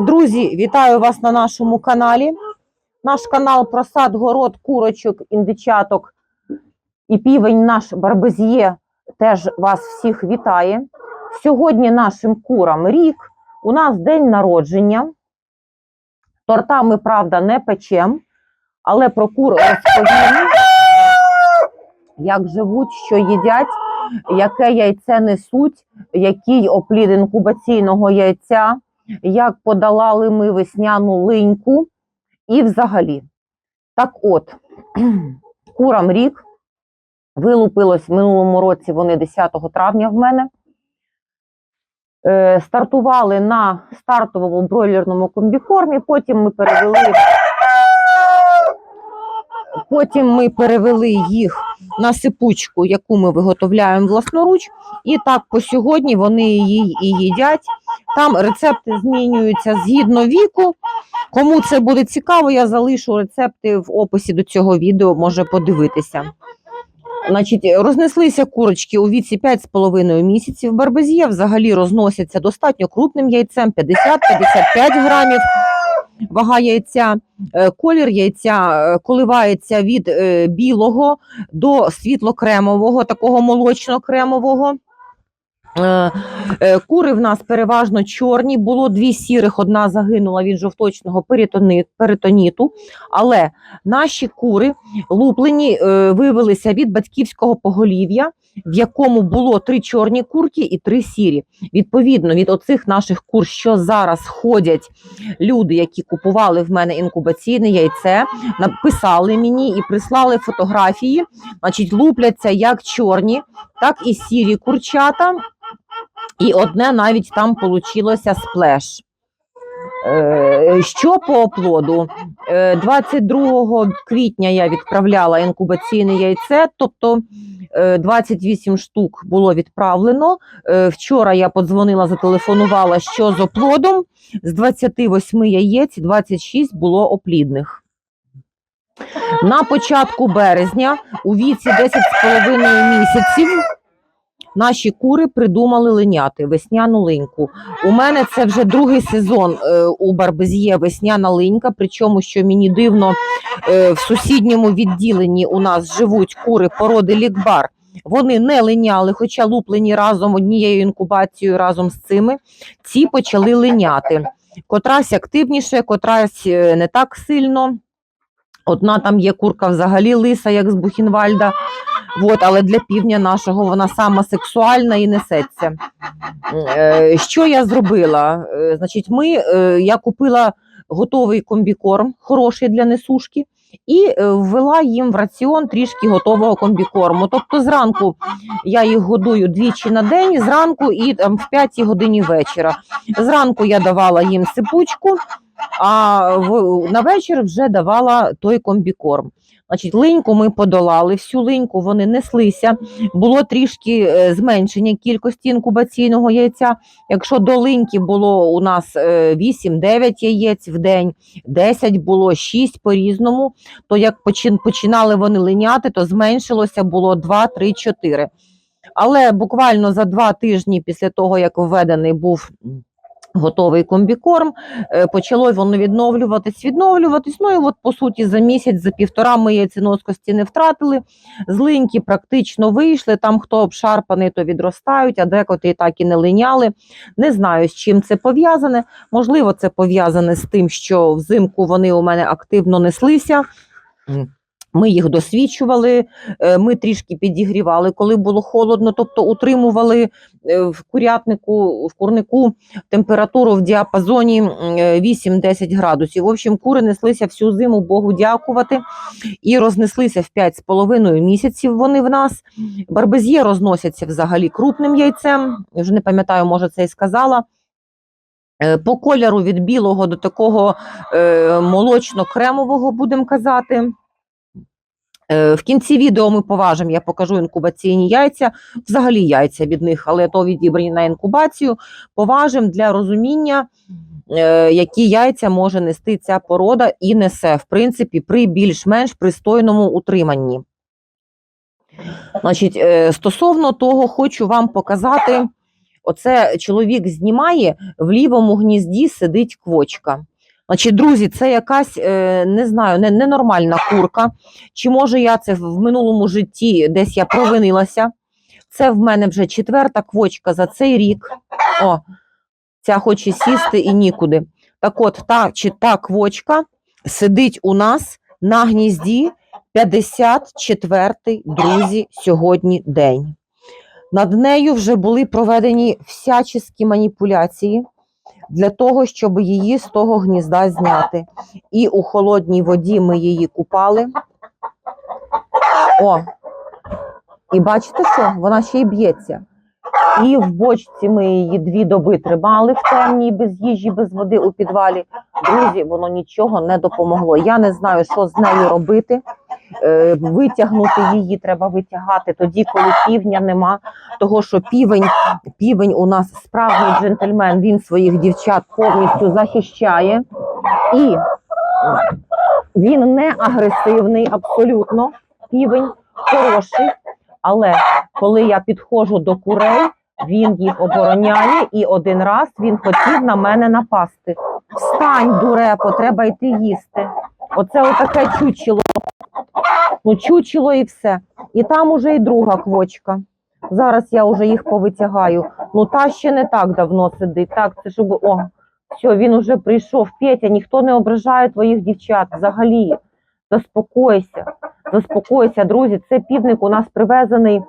Друзі, вітаю вас на нашому каналі. Наш канал про сад, город, курочок, індичаток і півень наш Барбезє теж вас всіх вітає. Сьогодні нашим курам рік. У нас день народження. Торта ми, правда, не печем, але про кур розповім, як живуть, що їдять, яке яйце несуть, який оплід інкубаційного яйця як подолали ми весняну линьку і взагалі. Так от, курам рік вилупилось в минулому році вони 10 травня в мене. Е, стартували на стартовому бройлерному комбікормі, потім ми перевели. Потім ми перевели їх на сипучку, яку ми виготовляємо власноруч, і так по сьогодні вони її і їдять. Там рецепти змінюються згідно віку. Кому це буде цікаво, я залишу рецепти в описі до цього відео, може подивитися. Значить, рознеслися курочки у віці 5,5 місяців. Барбезє взагалі розносяться достатньо крупним яйцем 50-55 грамів. Вага яйця, Е, колір яйця е, коливається від е, білого до світло-кремового, такого молочно-кремового. Е, е, Кури в нас переважно чорні, було дві сірих, одна загинула від жовточного перитоніту. Але наші кури луплені е, вивелися від батьківського поголів'я, в якому було три чорні курки і три сірі. Відповідно, від оцих наших кур, що зараз ходять люди, які купували в мене інкубаційне яйце, написали мені і прислали фотографії. Значить, лупляться як чорні, так і сірі курчата. І одне навіть там получилося сплеш. Е, Що по оплоду? Е, 22 квітня я відправляла інкубаційне яйце, тобто е, 28 штук було відправлено. Е, Вчора я подзвонила, зателефонувала, що з оплодом. З 28 яєць 26 було оплідних. На початку березня у віці 10,5 місяців наші кури придумали линяти весняну линьку. У мене це вже другий сезон е, у Барбезє весняна линька. Причому, що мені дивно, е, в сусідньому відділенні у нас живуть кури породи лікбар. Вони не линяли, хоча луплені разом однією інкубацією разом з цими. Ці почали линяти. Котрась активніше, котрась е, не так сильно. Одна там є курка взагалі лиса, як з Бухінвальда. От, але для півдня нашого вона сама сексуальна і несеться. Е, Що я зробила? Е, Значить, ми, е, я купила готовий комбікорм, хороший для несушки, і ввела їм в раціон трішки готового комбікорму. Тобто зранку я їх годую двічі на день, зранку і там, в 5 годині вечора. Зранку я давала їм сипучку, а на вечір вже давала той комбікорм. Значить, линьку ми подолали, всю линьку вони неслися. Було трішки е, зменшення кількості інкубаційного яйця. Якщо до линьки було у нас е, 8-9 яєць в день, 10 було 6 по-різному, то як починали вони линяти, то зменшилося було 2, 3, 4. Але буквально за два тижні після того, як введений був готовий комбікорм, е, почало воно відновлюватись, відновлюватись. Ну і от по суті за місяць, за півтора ми яйценоскості не втратили. Злиньки практично вийшли. Там хто обшарпаний, то відростають, а декотрі так і не линяли. Не знаю, з чим це пов'язане. Можливо, це пов'язане з тим, що взимку вони у мене активно неслися. Ми їх досвідчували, е, ми трішки підігрівали, коли було холодно, тобто утримували е, в курятнику, в курнику температуру в діапазоні е, 8-10 градусів. В общем, кури неслися всю зиму, Богу дякувати, і рознеслися в 5,5 місяців вони в нас. Барбезє розносяться взагалі крупним яйцем. Я вже не пам'ятаю, може це і сказала. Е, По кольору від білого до такого е, молочно-кремового, будемо казати. Е, В кінці відео ми поважимо, я покажу інкубаційні яйця, взагалі яйця від них, але то відібрані на інкубацію. Поважимо для розуміння, е, які яйця може нести ця порода і несе, в принципі, при більш-менш пристойному утриманні. Значить, е, стосовно того, хочу вам показати Оце чоловік знімає, в лівому гнізді сидить квочка. Значить, друзі, це якась е, не знаю, не, ненормальна курка. Чи може я це в минулому житті десь я провинилася? Це в мене вже четверта квочка за цей рік. О, ця хоче сісти і нікуди. Так от, та чи та квочка сидить у нас на гнізді 54-й, друзі, сьогодні день. Над нею вже були проведені всяческі маніпуляції для того, щоб її з того гнізда зняти. І у холодній воді ми її купали. О, і бачите, що вона ще й б'ється. І в бочці ми її дві доби тримали в темній, без їжі, без води у підвалі. Друзі, воно нічого не допомогло. Я не знаю, що з нею робити. Е, витягнути її треба витягати тоді, коли півня нема. Того, що півень, півень у нас справжній джентльмен, він своїх дівчат повністю захищає. І він не агресивний, абсолютно. Півень хороший. Але коли я підходжу до курей, він їх обороняє, і один раз він хотів на мене напасти. Встань, дурепо, треба йти їсти. Оце отаке чучело. Ну, чучело і все. І там уже і друга квочка. Зараз я вже їх повитягаю. Ну, та ще не так давно сидить. Так, це щоб. О, все, він уже прийшов. Петя, ніхто не ображає твоїх дівчат взагалі. Заспокойся, заспокойся, друзі. Це півник у нас привезений.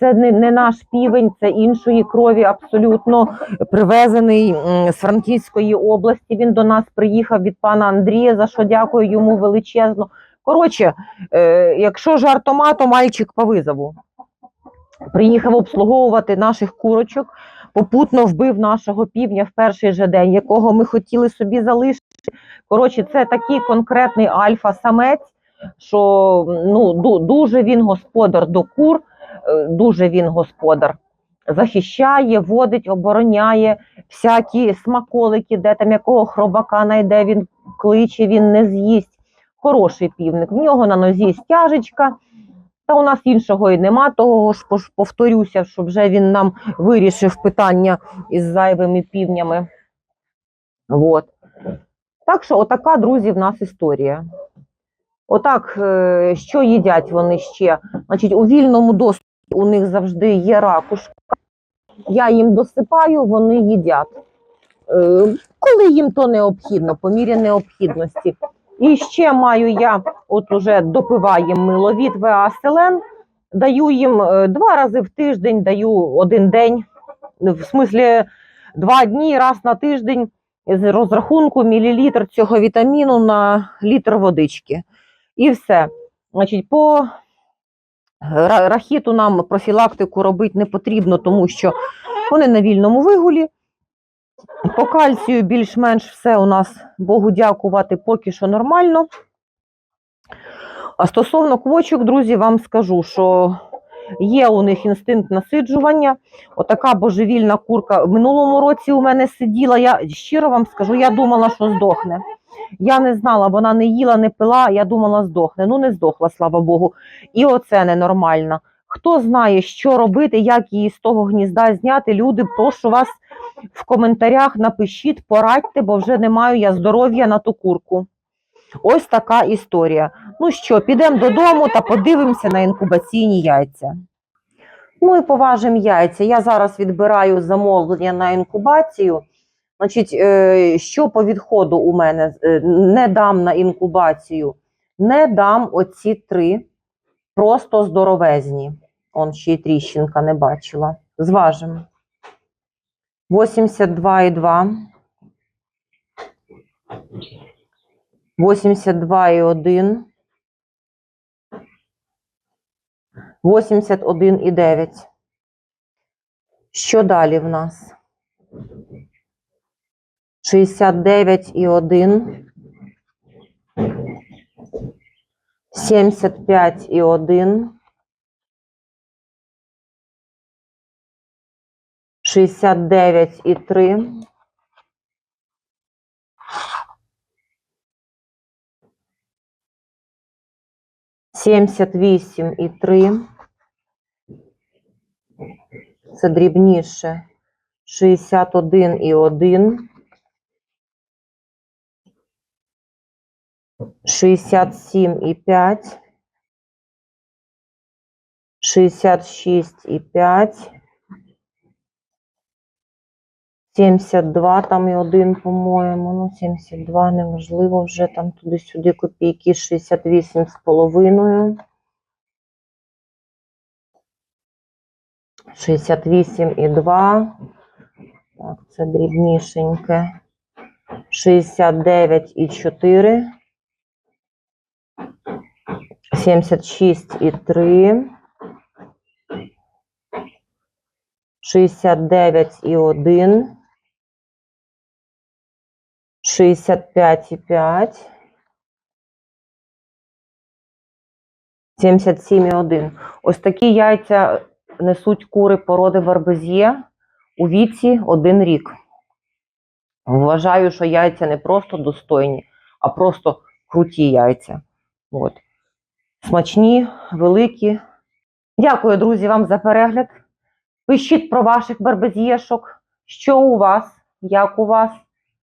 Це не, не наш півень, це іншої крові, абсолютно привезений з Франківської області. Він до нас приїхав від пана Андрія, за що дякую йому величезно. Коротше, е, якщо жартома, то мальчик по визову. Приїхав обслуговувати наших курочок, попутно вбив нашого півня в перший же день, якого ми хотіли собі залишити. Коротше, це такий конкретний альфа-самець, що ну, дуже він господар до кур, е, дуже він господар. Захищає, водить, обороняє всякі смаколики, де там якого хробака найде, він кличе, він не з'їсть. Хороший півник. В нього на нозі стяжечка. Та у нас іншого і нема, того ж повторюся, що вже він нам вирішив питання із зайвими півнями. От. Так що, отака, друзі, в нас історія. Отак, е, що їдять вони ще? Значить, у вільному доступі у них завжди є ракушка. Я їм досипаю, вони їдять. Е, Коли їм то необхідно, по мірі необхідності. І ще маю я, от уже допиваємо мило від даю їм е, два рази в тиждень, даю один день, в смислі два дні, раз на тиждень з розрахунку мілілітр цього вітаміну на літр водички. І все. Значить, по рахіту нам профілактику робити не потрібно, тому що вони на вільному вигулі. По кальцію більш-менш все у нас, Богу дякувати, поки що нормально. А стосовно квочок, друзі, вам скажу, що є у них інстинкт насиджування. Отака божевільна курка в минулому році у мене сиділа. Я щиро вам скажу, я думала, що здохне. Я не знала, вона не їла, не пила, я думала, здохне. Ну, не здохла, слава Богу. І оце ненормально. Хто знає, що робити, як її з того гнізда зняти, люди, прошу вас в коментарях напишіть, порадьте, бо вже не маю я здоров'я на ту курку. Ось така історія. Ну що, підемо додому та подивимося на інкубаційні яйця. Ну і поважимо яйця. Я зараз відбираю замовлення на інкубацію. Значить, е, що по відходу у мене Е, не дам на інкубацію, не дам оці три, просто здоровезні. Он ще й тріщинка не бачила. Зважимо. 82,2. 82,1. 81,9. Що далі в нас? 69,1. 75,1. 69,3. Сімдесят вісім і три. Це дрібніше. 61 і 1, 67 і 5, 66 і 5, 72 там і 1, по-моєму, ну 72 неможливо вже там туди-сюди копійки, 68 з половиною. 68 і 2. Так, це дрібнішеньке. 69 і 4. 76 і 3. 69 і 1. 65 і 5. 77 і 1. Ось такі яйця несуть кури породи Барбезє у віці один рік. Вважаю, що яйця не просто достойні, а просто круті яйця. От. Смачні, великі. Дякую, друзі, вам за перегляд. Пишіть про ваших барбезєшок, що у вас, як у вас.